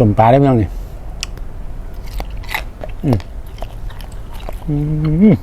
สมปลาได้ไหมน้องนี่อืมอืม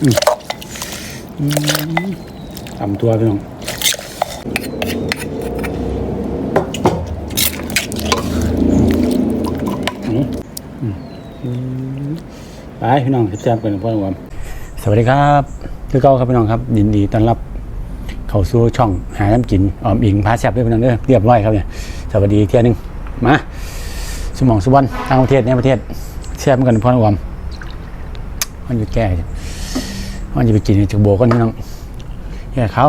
ตำตัวพี่น้องไปพี่น้องแซ่บๆกันพ่อหวามสวัสดีครับคือเก้าครับพี่น้องครับยินดีต้อนรับเข้าสู่ช่องหาน้ำกินออมอิงพาแซ่บด้วยพี่น้องเด้อเรียบร้อยครับเนี่ยสวัสดีเที่ยหนึงมาสมองสุวรรณต่างประเทศในประเทศแซ่บเหมือนกันพ่อหวามมันอยู่แก่ มันจะไปกินจากโบกันพี่น้องแย่เขา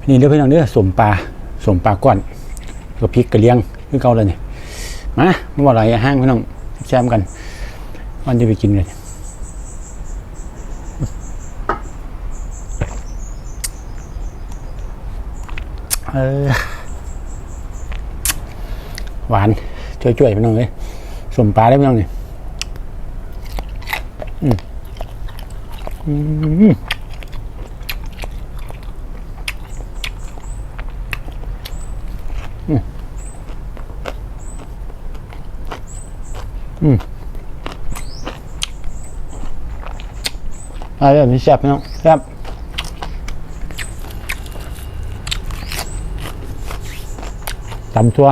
อันนี้เด้อพี่น้องเด้อสมปลาสมปลาก้อนกับพริกกระเลียงคือเก่าเลยนี่มาไม่ว่าอะไรห้างพี่น้องแซมกันวันจะไปกินเลยเออหวานช่วยๆพี่น้องเลยสมปลาได้พี่น้องเนี่อื อืมอะไรแบบนี้แซ่บพี่น้องแซ่บตำตัว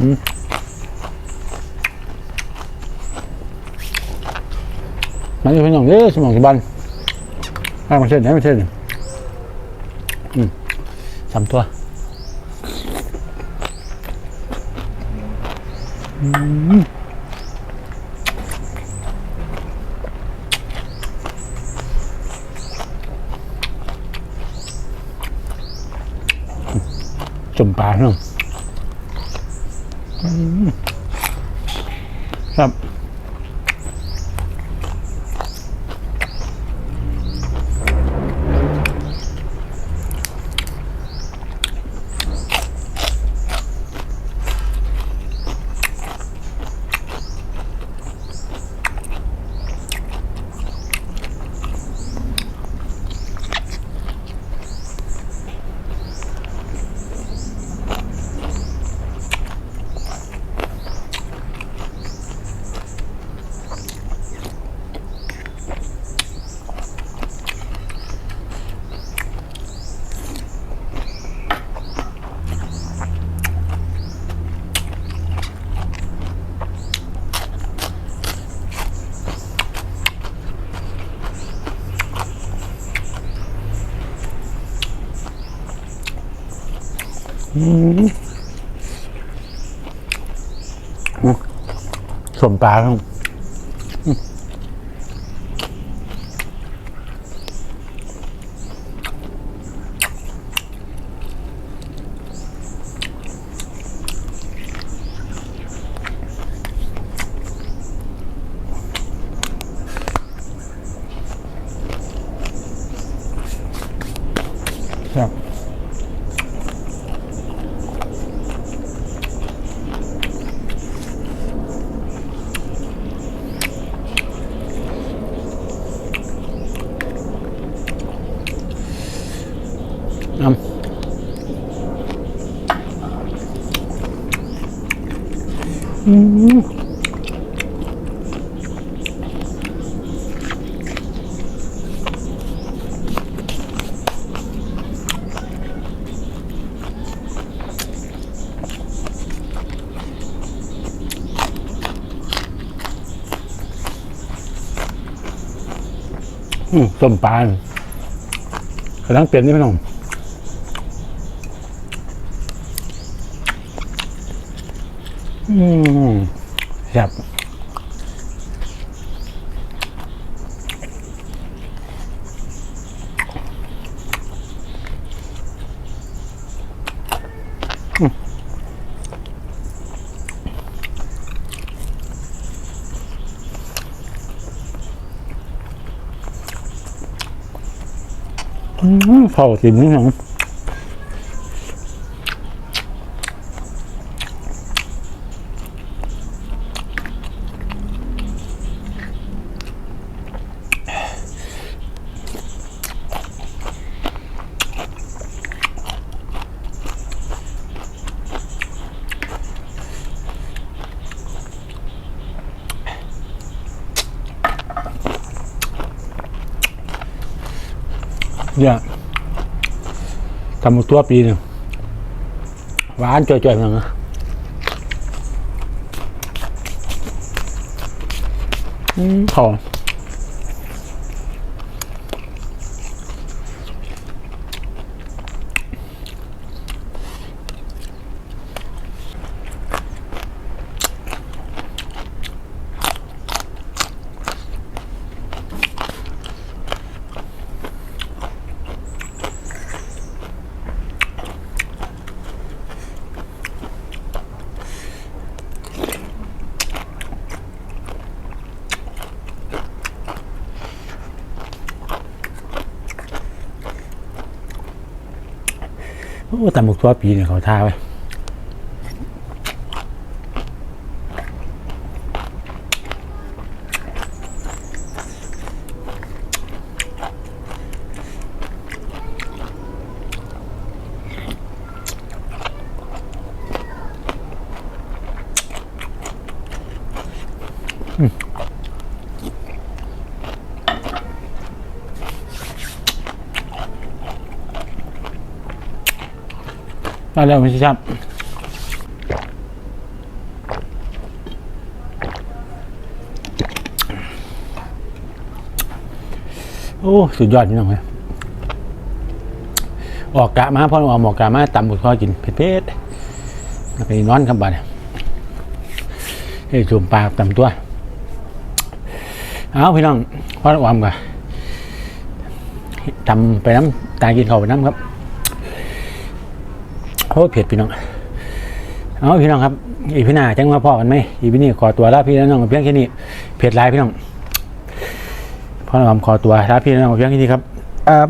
อืม มันจะเป็นอย่างนี้สมองสิบันให้มาเช่นให้มาเช่นอืมตำตัวจุ่มปลาเนาะอืมครับ สมปลาครับ อืมต้มปลากำลังเปลี่ยนนี่พี่น้องอืมครับ เผาสิมนี่หนัง เนี่ยทำมาตัวปีหนึ่งหวานจ่อยๆหนังนะอืมเผา ตำบักตัวปีเนี่ยเขาท่าไว้ ได้แล้วไม่ช่ครับโอ้ สุดยอดนี่น้องเลยออกกะมาพ่อออกหมอกกะมาตำบุตรข้อกินเผ็ดๆแล้วก็นอนครับบ้านเฮ้ยจุ่มปลาตำตัว เอาพี่น้องพ่อออมกันตำไปน้ำตากินข้าวไปน้ำครับ โอ้ยเผ็ดพี่น้อง เอาพี่น้องครับ อีพี่นาจังมาพอกันไหมอีพี่นี่ขอตัวลาพี่น้องเพียงแค่นี้เผ็ดหลายพี่น้องพ่อหอมขอตัวลาพี่น้องเพียงแค่นี้ครับ ครับ